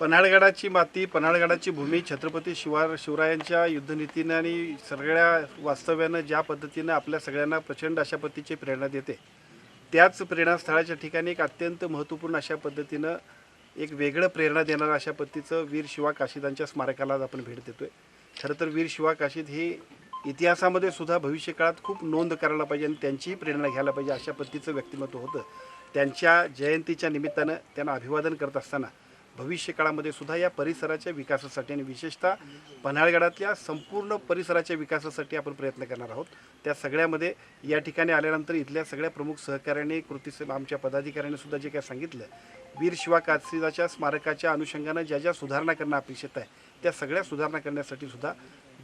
पन्हाळगडाची माती पन्हाळगडाची भूमी छत्रपती शिवा शिवरायांच्या युद्धनीतीनं आणि सगळ्या वास्तव्यानं ज्या पद्धतीनं आपल्या सगळ्यांना प्रचंड अशा पद्धतीची प्रेरणा देते त्याच प्रेरणास्थळाच्या ठिकाणी एक अत्यंत महत्त्वपूर्ण अशा पद्धतीनं एक वेगळं प्रेरणा देणारं अशा पद्धतीचं वीर शिवा काशीदांच्या स्मारकाला आपण भेट देतोय. खरं तर वीर शिवा काशीद हे इतिहासामध्ये सुद्धा भविष्य काळात खूप नोंद करायला पाहिजे आणि त्यांचीही प्रेरणा घ्यायला पाहिजे अशा पद्धतीचं व्यक्तिमत्व होतं. त्यांच्या जयंतीच्या निमित्तानं त्यांना अभिवादन करत असताना भविष्य काळामध्ये सुद्धा या परिसराच्या विकासासाठी आणि विशेषतः पन्हाळगडातल्या संपूर्ण परिसराच्या विकासासाठी आपण प्रयत्न करणार आहोत. त्या सगळ्यामध्ये या ठिकाणी आल्यानंतर इथल्या सगळ्या प्रमुख सहकाऱ्यांनी कृती आमच्या पदाधिकाऱ्यांनी सुद्धा जे काय सांगितलं वीर शिवा काशीदाच्या स्मारकाच्या अनुषंगानं ज्या ज्या सुधारणा करणं अपेक्षित आहे त्या सगळ्या सुधारणा करण्यासाठी सुद्धा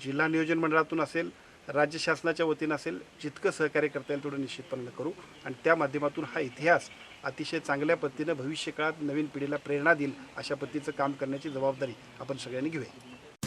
जिल्हा नियोजन मंडळातून असेल राज्य शासनाच्या वतीनं असेल जितकं सहकार्य करता येईल तेवढं निश्चितपणे करू. आणि त्या माध्यमातून हा इतिहास अतिशय चांगल्या पद्धतीनं भविष्यकाळात नवीन पिढीला प्रेरणा देईल अशा पद्धतीचं काम करण्याची जबाबदारी आपण सगळ्यांनी घेऊया.